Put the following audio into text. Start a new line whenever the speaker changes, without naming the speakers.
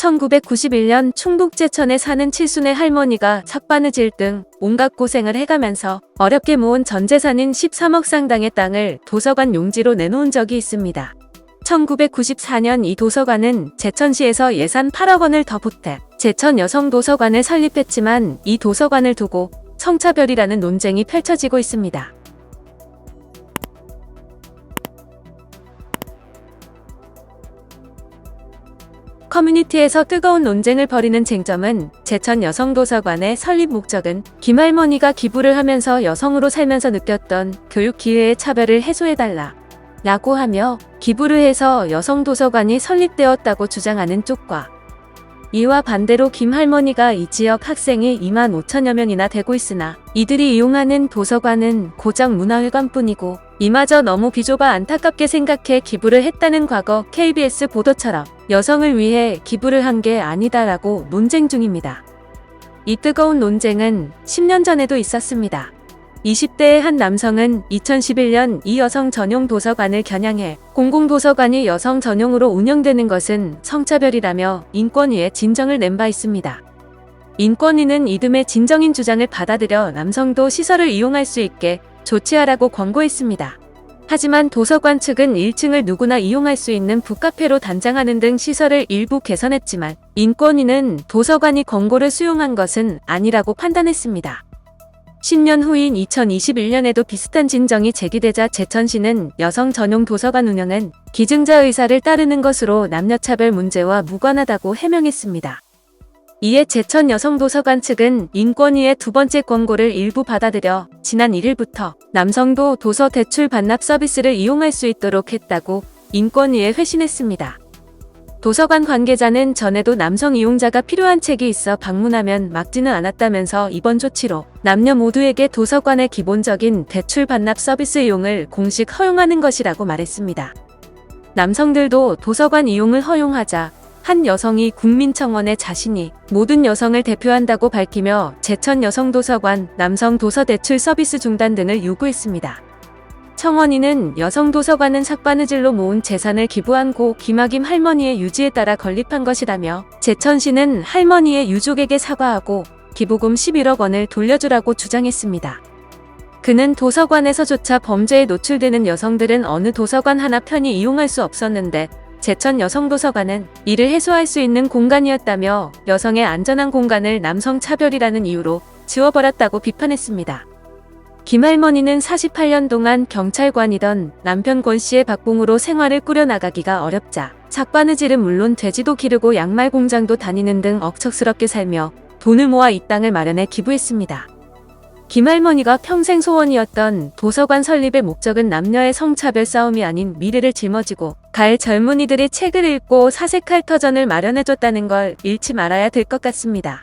1991년 충북 제천에 사는 칠순의 할머니가 삭바느질 등 온갖 고생을 해가면서 어렵게 모은 전 재산인 13억 상당의 땅을 도서관 용지로 내놓은 적이 있습니다. 1994년 이 도서관은 제천시에서 예산 8억 원을 더 보태 제천 여성도서관을 설립했지만 이 도서관을 두고 성차별이라는 논쟁이 펼쳐지고 있습니다. 커뮤니티에서 뜨거운 논쟁을 벌이는 쟁점은 제천 여성도서관의 설립 목적은 김할머니가 기부를 하면서 여성으로 살면서 느꼈던 교육 기회의 차별을 해소해달라. 라고 하며 기부를 해서 여성도서관이 설립되었다고 주장하는 쪽과 이와 반대로 김할머니가 이 지역 학생이 2만 5천여 명이나 되고 있으나 이들이 이용하는 도서관은 고정 문화회관뿐이고 이마저 너무 비좁아 안타깝게 생각해 기부를 했다는 과거 KBS 보도처럼 여성을 위해 기부를 한 게 아니다라고 논쟁 중입니다. 이 뜨거운 논쟁은 10년 전에도 있었습니다. 20대의 한 남성은 2011년 이 여성 전용 도서관을 겨냥해 공공도서관이 여성 전용으로 운영되는 것은 성차별이라며 인권위에 진정을 낸 바 있습니다. 인권위는 이듬해 진정인 주장을 받아들여 남성도 시설을 이용할 수 있게 조치하라고 권고했습니다. 하지만 도서관 측은 1층을 누구나 이용할 수 있는 북카페로 단장하는 등 시설을 일부 개선했지만 인권위는 도서관이 권고를 수용한 것은 아니라고 판단했습니다. 10년 후인 2021년에도 비슷한 진정이 제기되자 제천시는 여성 전용 도서관 운영은 기증자 의사를 따르는 것으로 남녀차별 문제와 무관하다고 해명했습니다. 이에 제천 여성도서관 측은 인권위의 두 번째 권고를 일부 받아들여 지난 1일부터 남성도 도서 대출 반납 서비스를 이용할 수 있도록 했다고 인권위에 회신했습니다. 도서관 관계자는 전에도 남성 이용자가 필요한 책이 있어 방문하면 막지는 않았다면서 이번 조치로 남녀 모두에게 도서관의 기본적인 대출 반납 서비스 이용을 공식 허용하는 것이라고 말했습니다. 남성들도 도서관 이용을 허용하자 한 여성이 국민청원에 자신이 모든 여성을 대표한다고 밝히며 제천 여성도서관 남성 도서 대출 서비스 중단 등을 요구했습니다. 청원인은 여성도서관은 삭바느질로 모은 재산을 기부한 고 김학임 할머니의 유지에 따라 건립한 것이라며 제천시는 할머니의 유족에게 사과하고 기부금 11억 원을 돌려주라고 주장했습니다. 그는 도서관에서조차 범죄에 노출되는 여성들은 어느 도서관 하나 편히 이용할 수 없었는데 제천 여성도서관은 이를 해소할 수 있는 공간이었다며 여성의 안전한 공간을 남성 차별이라는 이유로 지워버렸다고 비판했습니다. 김할머니는 48년 동안 경찰관이던 남편 권 씨의 박봉으로 생활을 꾸려나가기가 어렵자 삭바느질은 물론 돼지도 기르고 양말 공장도 다니는 등 억척스럽게 살며 돈을 모아 이 땅을 마련해 기부했습니다. 김할머니가 평생 소원이었던 도서관 설립의 목적은 남녀의 성차별 싸움이 아닌 미래를 짊어지고 갈 젊은이들이 책을 읽고 사색할 터전을 마련해줬다는 걸 잃지 말아야 될 것 같습니다.